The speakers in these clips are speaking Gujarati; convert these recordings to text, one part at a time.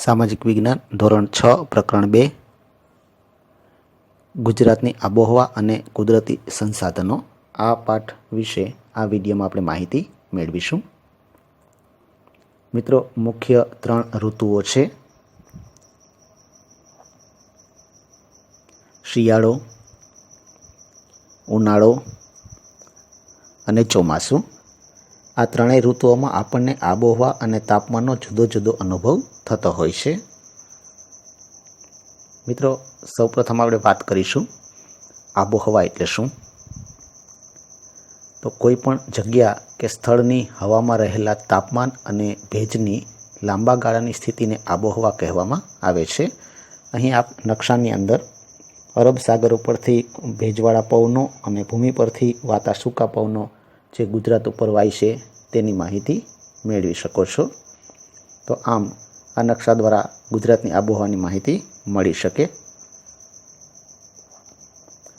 સામાજિક વિજ્ઞાન, ધોરણ છ, પ્રકરણ બે. ગુજરાતની આબોહવા અને કુદરતી સંસાધનો. આ પાઠ વિશે આ વિડીયોમાં આપણે માહિતી મેળવીશું. મિત્રો, મુખ્ય ત્રણ ઋતુઓ છે. શિયાળો, ઉનાળો અને ચોમાસું. આ ત્રણેય ઋતુઓમાં આપણને આબોહવા અને તાપમાનનો જુદો જુદો અનુભવ થતો હોય છે. મિત્રો, સૌપ્રથમ આપણે વાત કરીશું આબોહવા એટલે શું? તો કોઈ પણ જગ્યા કે સ્થળની હવામાં રહેલા તાપમાન અને ભેજની લાંબા ગાળાની સ્થિતિને આબોહવા કહેવામાં આવે છે. અહીં આપ નકશાની અંદર અરબ સાગર ઉપરથી ભેજવાળા પવનો અને ભૂમિ પરથી વાતા સૂકા પવનો જે ગુજરાત ઉપર વાય છે તેની માહિતી મેળવી શકો છો. તો આમ આ નકશા દ્વારા ગુજરાતની આબોહવાની માહિતી મળી શકે.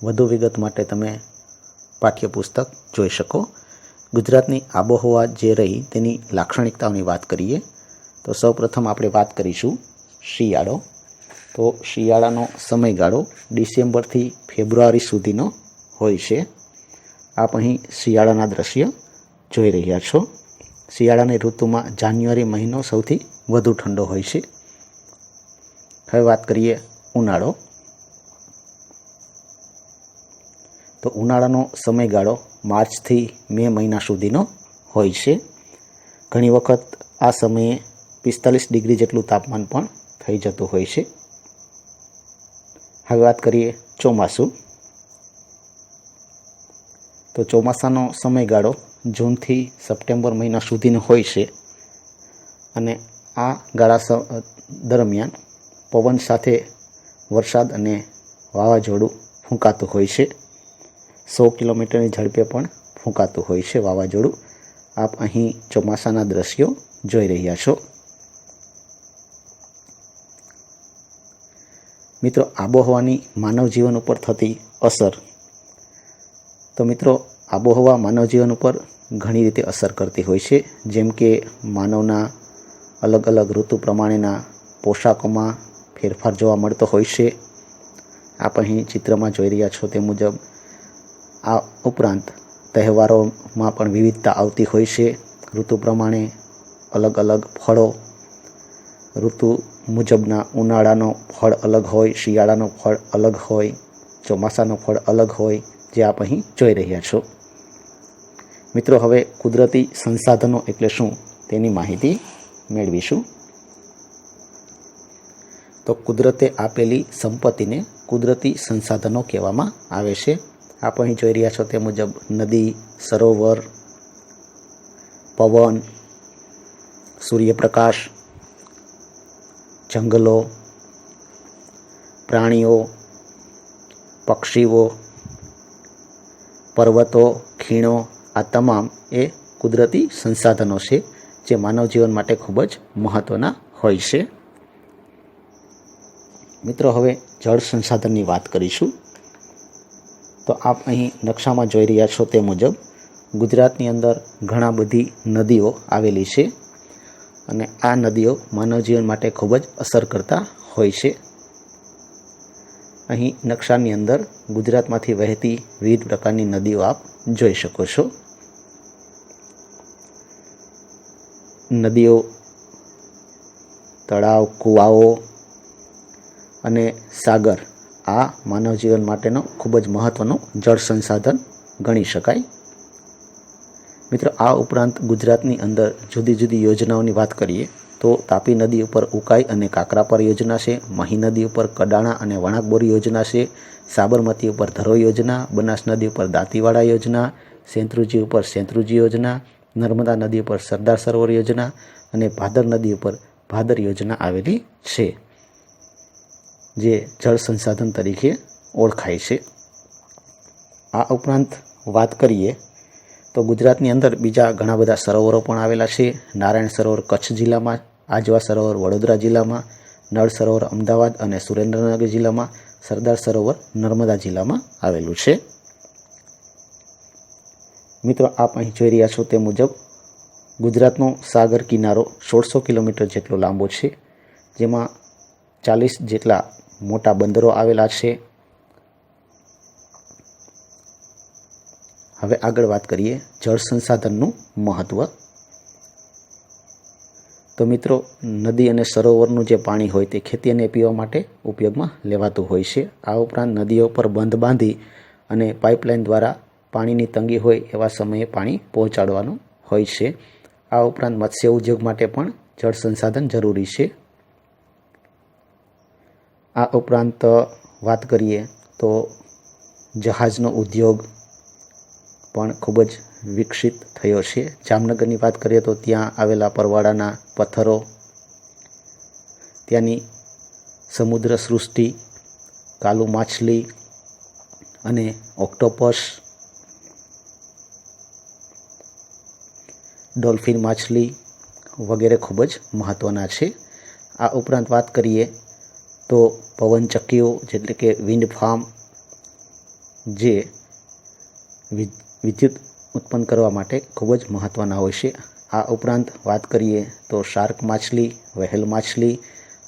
વધુ વિગત માટે તમે પાઠ્યપુસ્તક જોઈ શકો. ગુજરાતની આબોહવા જે રહી તેની લાક્ષણિકતાઓની વાત કરીએ, તો સૌપ્રથમ આપણે વાત કરીશું શિયાળો. તો શિયાળાનો સમયગાળો ડિસેમ્બરથી ફેબ્રુઆરી સુધીનો હોય છે. આપ અહીં શિયાળાના દ્રશ્ય જોઈ રહ્યા છો. શિયાળાની ઋતુમાં જાન્યુઆરી મહિનો સૌથી વધુ ઠંડો હોય છે. હવે વાત કરીએ ઉનાળો. તો ઉનાળાનો સમયગાળો માર્ચથી મે મહિના સુધીનો હોય છે. ઘણી વખત આ સમયે પિસ્તાલીસ ડિગ્રી જેટલું તાપમાન પણ થઈ જતું હોય છે. હવે વાત કરીએ ચોમાસું. તો ચોમાસાનો સમયગાળો જૂનથી સપ્ટેમ્બર મહિના સુધીનો હોય છે. અને આ ગાળા દરમિયાન પવન સાથે વરસાદ અને વાવાઝોડું ફૂંકાતું હોય છે. સો કિલોમીટરની ઝડપે પણ ફૂંકાતું હોય છે વાવાઝોડું. આપ અહીં ચોમાસાના દ્રશ્યો જોઈ રહ્યા છો. મિત્રો, આબોહવાની માનવ જીવન ઉપર થતી અસર. તો મિત્રો, આબોહવા માનવ જીવન ઉપર ઘણી રીતે અસર કરતી હોય છે. જેમ કે માનવના અલગ અલગ ઋતુ પ્રમાણેના પોશાકોમાં ફેરફાર જોવા મળતો હોય છે. આપ અહીં ચિત્રમાં જોઈ રહ્યા છો તે મુજબ આ ઉપરાંત તહેવારોમાં પણ વિવિધતા આવતી હોય છે. ઋતુ પ્રમાણે અલગ અલગ ફળો, ઋતુ મુજબના ઉનાળાનો ફળ અલગ હોય, શિયાળાનો ફળ અલગ હોય, ચોમાસાનો ફળ અલગ હોય, જે આપ અહીં જોઈ રહ્યા છો. મિત્રો, હવે કુદરતી સંસાધનો એટલે શું તેની માહિતી મેળવીશું. તો કુદરતે આપેલી સંપત્તિને કુદરતી સંસાધનો કહેવામાં આવે છે. આપ અહીં જોઈ રહ્યા છો તે મુજબ નદી, સરોવર, પવન, સૂર્યપ્રકાશ, જંગલો, પ્રાણીઓ, પક્ષીઓ, પર્વતો, ખીણો, આ તમામ એ કુદરતી સંસાધનો છે. જે માનવ જીવન માટે ખૂબ જ મહત્ત્વના હોય છે. મિત્રો, હવે જળ સંસાધનની વાત કરીશું. તો આપ અહીં નકશામાં જોઈ રહ્યા છો તે મુજબ ગુજરાતની અંદર ઘણા બધી નદીઓ આવેલી છે અને આ નદીઓ માનવ જીવન માટે ખૂબ જ અસર કરતા હોય છે. અહીં નકશાની અંદર ગુજરાતમાંથી વહેતી વિવિધ પ્રકારની નદીઓ આપ જોઈ શકો છો. નદીઓ, તળાવ, કૂવાઓ અને સાગર આ માનવ જીવન માટેનો ખૂબ જ મહત્ત્વનો જળ સંસાધન ગણી શકાય. મિત્રો, આ ઉપરાંત ગુજરાતની અંદર જુદી જુદી યોજનાઓની વાત કરીએ તો તાપી નદી ઉપર ઉકાઈ અને કાકરાપર યોજના છે, મહી નદી ઉપર કડાણા અને વણાકબોરી યોજના છે, સાબરમતી ઉપર ધરો યોજના, બનાસ નદી ઉપર દાંતીવાડા યોજના, સેંત્રુજી ઉપર સેંત્રુજી યોજના નર્મદા નદી ઉપર સરદાર સરોવર યોજના અને ભાદર નદી ઉપર ભાદર યોજના આવેલી છે, જે જળ સંસાધન તરીકે ઓળખાય છે. આ ઉપરાંત વાત કરીએ તો ગુજરાતની અંદર બીજા ઘણા બધા સરોવરો પણ આવેલા છે. નારાયણ સરોવર કચ્છ જિલ્લામાં, આજવા સરોવર વડોદરા જિલ્લામાં, નળ સરોવર અમદાવાદ અને સુરેન્દ્રનગર જિલ્લામાં, સરદાર સરોવર નર્મદા જિલ્લામાં આવેલું છે. મિત્રો, આપ અહીં જોઈ રહ્યા છો તે મુજબ ગુજરાતનો સાગર કિનારો સોળસો કિલોમીટર જેટલો લાંબો છે, જેમાં ચાલીસ જેટલા મોટા બંદરો આવેલા છે. હવે આગળ વાત કરીએ જળ સંસાધનનું મહત્ત્વ તો મિત્રો, નદી અને સરોવરનું જે પાણી હોય તે ખેતી અને પીવા માટે ઉપયોગમાં લેવાતું હોય છે. આ ઉપરાંત નદીઓ પર બંધ બાંધી અને પાઇપલાઇન દ્વારા પાણીની તંગી હોય એવા સમયે પાણી પહોંચાડવાનું હોય છે. આ ઉપરાંત મત્સ્ય ઉદ્યોગ માટે પણ જળ સંસાધન જરૂરી છે. આ ઉપરાંત, વાત કરીએ તો જહાજનો ઉદ્યોગ પણ ખૂબ જ વિકસિત થયો છે. જામનગરની વાત કરીએ તો ત્યાં આવેલા પરવાળાના પથ્થરો, ત્યાંની સમુદ્ર સૃષ્ટિ, કાલુ માછલી અને ઓક્ટોપસ ડોલ્ફિન માછલી વગેરે ખૂબ જ મહત્ત્વના છે. આ ઉપરાંત વાત કરીએ તો પવનચક્કીઓ જેટલે કે વિન્ડ ફાર્મ જે વિદ્યુત ઉત્પન્ન કરવા માટે ખૂબ જ મહત્ત્વના હોય છે. આ ઉપરાંત વાત કરીએ તો શાર્ક માછલી, વહેલ માછલી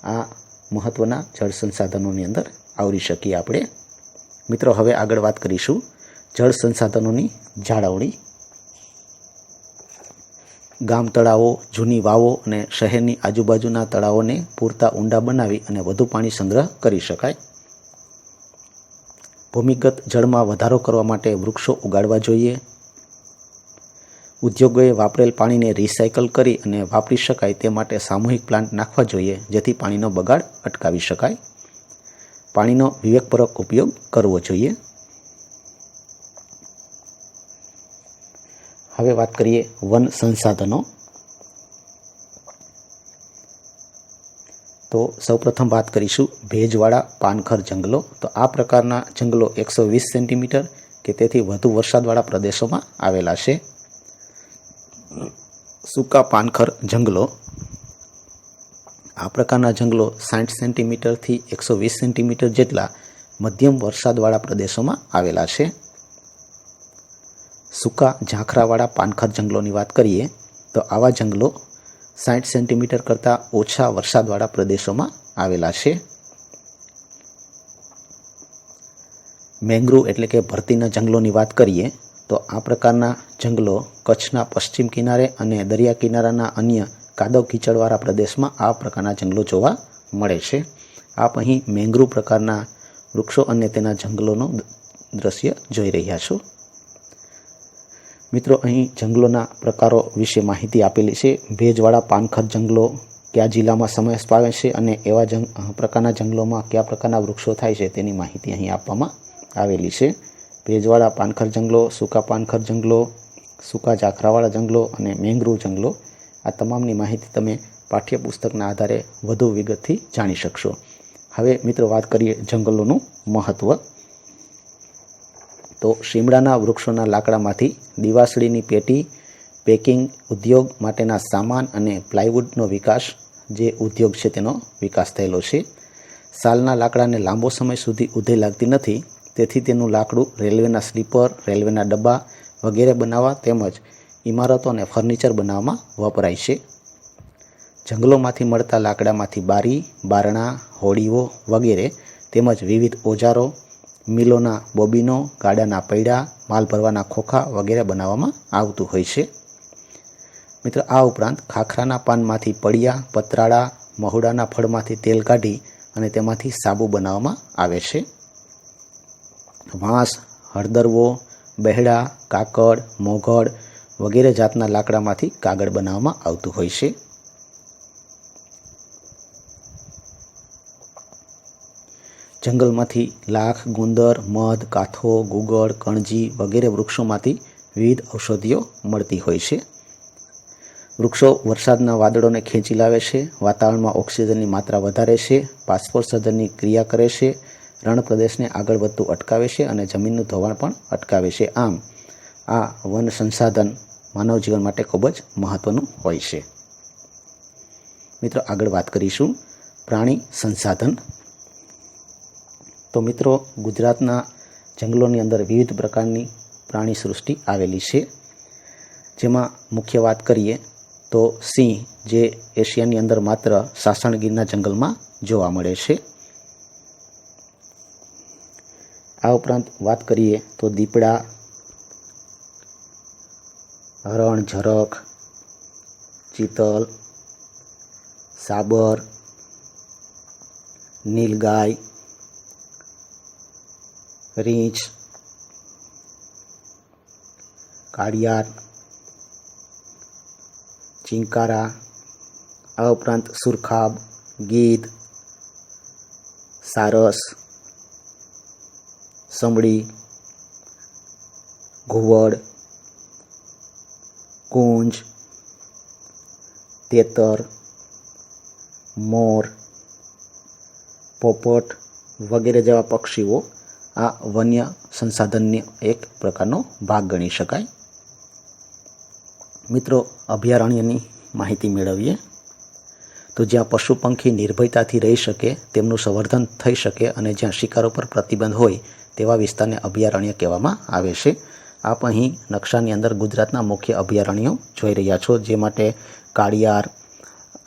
આ મહત્ત્વના જળ સંસાધનોની અંદર આવરી શકીએ આપણે. મિત્રો, હવે આગળ વાત કરીશું જળ સંસાધનોની જાળવણી ગામ તળાવો જૂની વાવો અને શહેરની આજુબાજુના તળાવોને પૂરતા ઊંડા બનાવી અને વધુ પાણી સંગ્રહ કરી શકાય. ભૂમિગત જળમાં વધારો કરવા માટે વૃક્ષો ઉગાડવા જોઈએ. ઉદ્યોગોએ વાપરેલ પાણીને રિસાયકલ કરી અને વાપરી શકાય તે માટે સામૂહિક પ્લાન્ટ નાખવા જોઈએ, જેથી પાણીનો બગાડ અટકાવી શકાય. પાણીનો વિવેકપૂર્વક ઉપયોગ કરવો જોઈએ. હવે વાત કરીએ વન સંસાધનો. તો સૌપ્રથમ વાત કરીશું ભેજવાળા પાનખર જંગલો. તો આ પ્રકારના જંગલો એકસો વીસ સેન્ટીમીટર કે તેથી વધુ વરસાદવાળા પ્રદેશોમાં આવેલા છે. સૂકા પાનખર જંગલો. આ પ્રકારના જંગલો સાઠ સેન્ટીમીટરથી એકસો વીસ સેન્ટીમીટર જેટલા મધ્યમ વરસાદવાળા પ્રદેશોમાં આવેલા છે. સૂકા ઝાંખરાવાળા પાનખર જંગલોની વાત કરીએ, તો આવા જંગલો સાઠ સેન્ટીમીટર કરતાં ઓછા વરસાદવાળા પ્રદેશોમાં આવેલા છે. મેંગ્રુવ એટલે કે ભરતીના જંગલોની વાત કરીએ, તો આ પ્રકારના જંગલો કચ્છના પશ્ચિમ કિનારે અને દરિયા કિનારાના અન્ય કાદવ કીચડવાળા પ્રદેશમાં આ પ્રકારના જંગલો જોવા મળે છે. આપ અહીં મેંગ્રુવ પ્રકારના વૃક્ષો અને તેના જંગલોનું દ્રશ્ય જોઈ રહ્યા છો. મિત્રો, અહીં જંગલોના પ્રકારો વિશે માહિતી આપેલી છે. ભેજવાળા પાનખર જંગલો કયા જિલ્લામાં સમાવેશ પામે છે અને એવા જંગ પ્રકારના જંગલોમાં કયા પ્રકારના વૃક્ષો થાય છે તેની માહિતી અહીં આપવામાં આવેલી છે. ભેજવાળા પાનખર જંગલો, સૂકા પાનખર જંગલો, સૂકા ઝાખરાવાળા જંગલો અને મેંગ્રુવ જંગલો, આ તમામની માહિતી તમે પાઠ્યપુસ્તકના આધારે વધુ વિગતથી જાણી શકશો. હવે મિત્રો, વાત કરીએ જંગલોનું મહત્ત્વ તો શીમડાના વૃક્ષોના લાકડામાંથી દિવાસળીની પેટી, પેકિંગ ઉદ્યોગ માટેના સામાન અને પ્લાયવુડનો વિકાસ, જે ઉદ્યોગ છે તેનો વિકાસ થયેલો છે. સાલના લાકડાને લાંબો સમય સુધી ઉધે લાગતી નથી, તેથી તેનું લાકડું રેલવેના સ્લીપર, રેલવેના ડબ્બા વગેરે બનાવવા તેમજ ઇમારતો અને ફર્નિચર બનાવવામાં વપરાય છે. જંગલોમાંથી મળતા લાકડામાંથી બારી, બારણા, હોડીઓ વગેરે તેમજ વિવિધ ઓજારો મિલોના બોબીનો ગાડાના પૈડા, માલ ભરવાના ખોખા વગેરે બનાવવામાં આવતું હોય છે. મિત્ર, આ ઉપરાંત ખાખરાના પાનમાંથી પડિયા, પતરાળા, મહુડાના ફળમાંથી તેલ કાઢી અને તેમાંથી સાબુ બનાવવામાં આવે છે. વાંસ હળદરવો, બહેડા, કાકડ મોઘડ વગેરે જાતના લાકડામાંથી કાગળ બનાવવામાં આવતું હોય છે. જંગલમાંથી લાખ, ગુંદર, મધ કાથો ગુગળ, કણજી વગેરે વૃક્ષોમાંથી વિવિધ ઔષધિઓ મળતી હોય છે. વૃક્ષો વરસાદના વાદળોને ખેંચી લાવે છે, વાતાવરણમાં ઓક્સિજનની માત્રા વધારે છે, પાસપોર્ટ સર્જનની ક્રિયા કરે છે, રણ પ્રદેશને આગળ વધતું અટકાવે છે અને જમીનનું ધોવાણ પણ અટકાવે છે. આમ, આ વન સંસાધન માનવ જીવન માટે ખૂબ જ મહત્ત્વનું હોય છે. મિત્રો, આગળ વાત કરીશું પ્રાણી સંસાધન તો મિત્રો, ગુજરાતના જંગલોની અંદર વિવિધ પ્રકારની પ્રાણી સૃષ્ટિ આવેલી છે. જેમાં મુખ્ય વાત કરીએ તો સિંહ જે એશિયાની અંદર માત્ર સાસણગીરના જંગલમાં જોવા મળે છે. આ ઉપરાંત વાત કરીએ તો દીપડા, હરણ, ઝરખ, ચિતલ, સાબર, નીલગાય રીંછ, કાળિયાર, ચિંકારા, આ ઉપરાંત સુરખાબ, ગીધ, સારસ સમડી ઘુવડ, કુંજ, તેતર, મોર, પોપટ વગેરે જેવા પક્ષીઓ આ વન્ય સંસાધનની એક પ્રકારનો ભાગ ગણી શકાય. મિત્રો, અભયારણ્યની માહિતી મેળવીએ. તો જ્યાં પશુ પંખી નિર્ભયતાથી રહી શકે, તેમનું સંવર્ધન થઈ શકે અને જ્યાં શિકાર ઉપર પ્રતિબંધ હોય, તેવા વિસ્તારને અભયારણ્ય કહેવામાં આવે છે. આપ અહીં નકશાની અંદર ગુજરાતના મુખ્ય અભયારણ્યો જોઈ રહ્યા છો, જે માટે કાળિયાર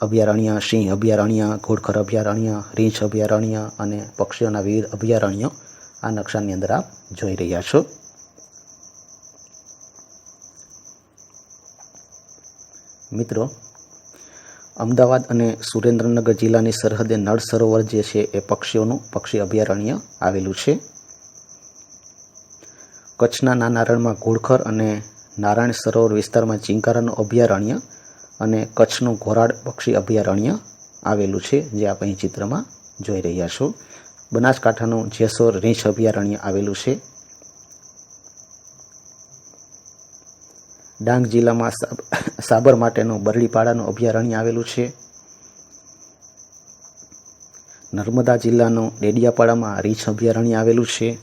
અભયારણ્ય, સિંહ અભયારણ્ય, ઘોડખર અભયારણ્ય, રીંછ અભયારણ્ય અને પક્ષીઓના વિવિધ અભયારણ્યો આ નકશાની અંદર આપ જોઈ રહ્યા છો. મિત્રો, અમદાવાદ અને સુરેન્દ્રનગર જિલ્લાની સરહદે નળ સરોવર જે છે એ પક્ષીઓનું પક્ષી અભયારણ્ય આવેલું છે. કચ્છના નાનારણમાં ઘોડખર અને નારાયણ સરોવર વિસ્તારમાં ચિંકારાનું અભયારણ્ય અને કચ્છનું ઘોરાડ પક્ષી અભયારણ્ય આવેલું છે, જે આપ અહીં ચિત્રમાં જોઈ રહ્યા છો. બનાસકાંઠાનું જેસોર રીંછ અભયારણ્ય આવેલું છે. ડાંગ જિલ્લામાં સાબર માટેનું બરડીપાડાનું અભયારણ્ય આવેલું છે. નર્મદા જિલ્લાનું ડેડિયાપાડામાં રીંછ અભયારણ્ય આવેલું છે.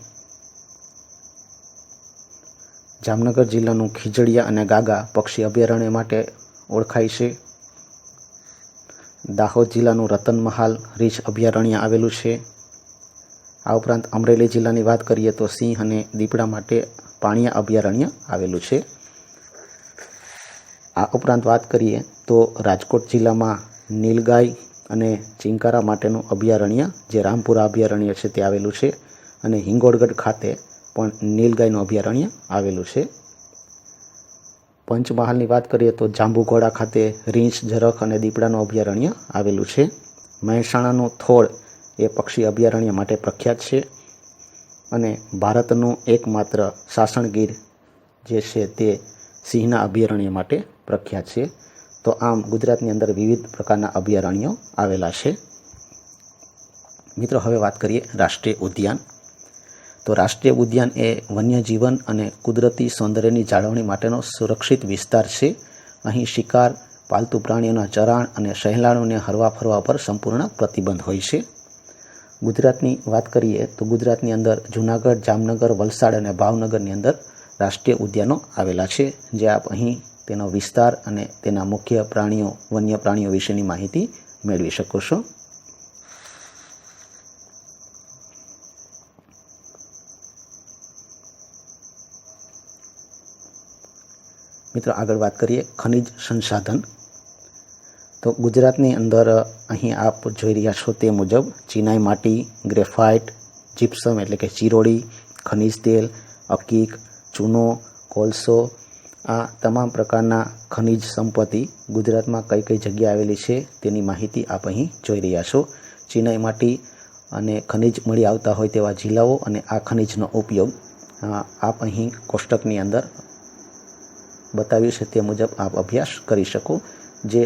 જામનગર જિલ્લાનું ખીજડીયા અને ગાગા પક્ષી અભયારણ્ય માટે ઓળખાય છે. દાહોદ જિલ્લાનું રતનમહાલ રીંછ અભયારણ્ય આવેલું છે. આ ઉપરાંત અમરેલી જિલ્લાની વાત કરીએ તો સિંહ અને દીપડા માટે પાણીયા અભયારણ્ય આવેલું છે. આ ઉપરાંત વાત કરીએ તો રાજકોટ જિલ્લામાં નીલગાય અને ચિંકારા માટેનું અભયારણ્ય, જે રામપુરા અભયારણ્ય છે તે આવેલું છે અને હિંગોળગઢ ખાતે પણ નીલગાયનું અભયારણ્ય આવેલું છે. પંચમહાલની વાત કરીએ તો જાંબુઘોડા ખાતે રીંછ ઝરખ અને દીપડાનું અભયારણ્ય આવેલું છે. મહેસાણાનું થોળ એ પક્ષી અભયારણ્ય માટે પ્રખ્યાત છે. અને ભારતનું એકમાત્ર સાસણગીર જે છે તે સિંહના અભયારણ્ય માટે પ્રખ્યાત છે. તો આમ ગુજરાતની અંદર વિવિધ પ્રકારના અભયારણ્યો આવેલા છે. મિત્રો, હવે વાત કરીએ રાષ્ટ્રીય ઉદ્યાન. તો રાષ્ટ્રીય ઉદ્યાન એ વન્યજીવન અને કુદરતી સૌંદર્યની જાળવણી માટેનો સુરક્ષિત વિસ્તાર છે. અહીં શિકાર, પાલતુ પ્રાણીઓના ચરાણ અને સહેલાણીઓને હરવા ફરવા પર સંપૂર્ણ પ્રતિબંધ હોય છે. ગુજરાતની વાત કરીએ તો ગુજરાતની અંદર જૂનાગઢ, જામનગર, વલસાડ અને ભાવનગરની અંદર રાષ્ટ્રીય ઉદ્યાનો આવેલા છે, જે આપ અહીં તેનો વિસ્તાર અને તેના મુખ્ય પ્રાણીઓ, વન્ય પ્રાણીઓ વિશેની માહિતી મેળવી શકો છો. મિત્રો આગળ વાત કરીએ ખનિજ સંસાધન. તો ગુજરાતની અંદર અહીં આપ જોઈ રહ્યા છો તે મુજબ ચિનાઈ માટી, ગ્રેફાઇટ, જીપ્સમ એટલે કે ચીરોડી ખનિજ તેલ, અકીક, ચૂનો, કોલસો આ તમામ પ્રકારના ખનિજ સંપત્તિ ગુજરાતમાં કઈ કઈ જગ્યાએ આવેલી છે તેની માહિતી આપ અહીં જોઈ રહ્યા છો. ચિનાઈ માટી અને ખનિજ મળી આવતા હોય તેવા જિલ્લાઓ અને આ ખનિજનો ઉપયોગ આપ અહીં કોષ્ટકની અંદર બતાવ્યું છે તે મુજબ આપ અભ્યાસ કરી શકો. જે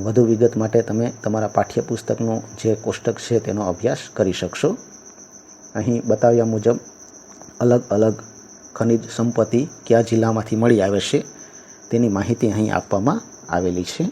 વધુ વિગત માટે તમે તમારા પાઠ્યપુસ્તકનું જે કોષ્ટક છે તેનો અભ્યાસ કરી શકશો. અહીં બતાવ્યા મુજબ અલગ અલગ ખનિજ સંપત્તિ કયા જિલ્લામાંથી મળી આવે છે તેની માહિતી અહીં આપવામાં આવેલી છે.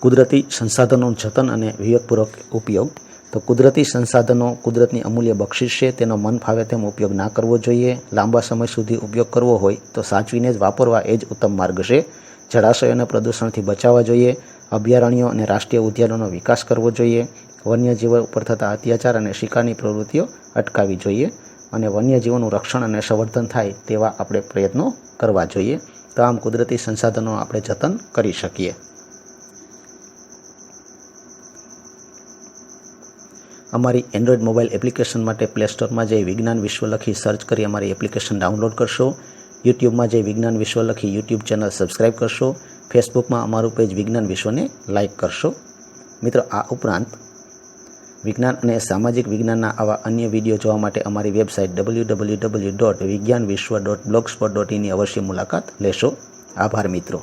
કુદરતી સંસાધનોનું જતન અને વિવેકપૂર્વક ઉપયોગ. તો કુદરતી સંસાધનો કુદરતની અમૂલ્ય બક્ષિસ છે, તેનો મન ફાવે તેમ ઉપયોગ ના કરવો જોઈએ. લાંબા સમય સુધી ઉપયોગ કરવો હોય તો સાચવીને જ વાપરવા એ જ ઉત્તમ માર્ગ છે. જળાશયોને પ્રદૂષણથી બચાવવા જોઈએ. અભયારણ્યો અને રાષ્ટ્રીય ઉદ્યાનોનો વિકાસ કરવો જોઈએ. વન્યજીવો ઉપર થતા અત્યાચાર અને શિકારની પ્રવૃત્તિઓ અટકાવવી જોઈએ અને વન્યજીવોનું રક્ષણ અને સંવર્ધન થાય તેવા આપણે પ્રયત્નો કરવા જોઈએ. તો આમ કુદરતી સંસાધનો આપણે જતન કરી શકીએ. અમારી એન્ડ્રોઈડ મોબાઈલ એપ્લિકેશન માટે પ્લે સ્ટોરમાં જઈ વિજ્ઞાન વિશ્વ લખી સર્ચ કરી અમારી એપ્લિકેશન ડાઉનલોડ કરશો. યુટ્યુબમાં જઈ વિજ્ઞાન વિશ્વ લખી યુટ્યુબ ચેનલ સબસ્ક્રાઈબ કરશો. ફેસબુકમાં અમારું પેજ વિજ્ઞાન વિશ્વને લાઇક કરશો. મિત્રો, આ ઉપરાંત વિજ્ઞાન અને સામાજિક વિજ્ઞાનના આવા અન્ય વીડિયો જોવા માટે અમારી website W W W dot Vigyan Vishwa dot blogspot dot ઇનની અવશ્ય મુલાકાત લેશો. આભાર, મિત્રો.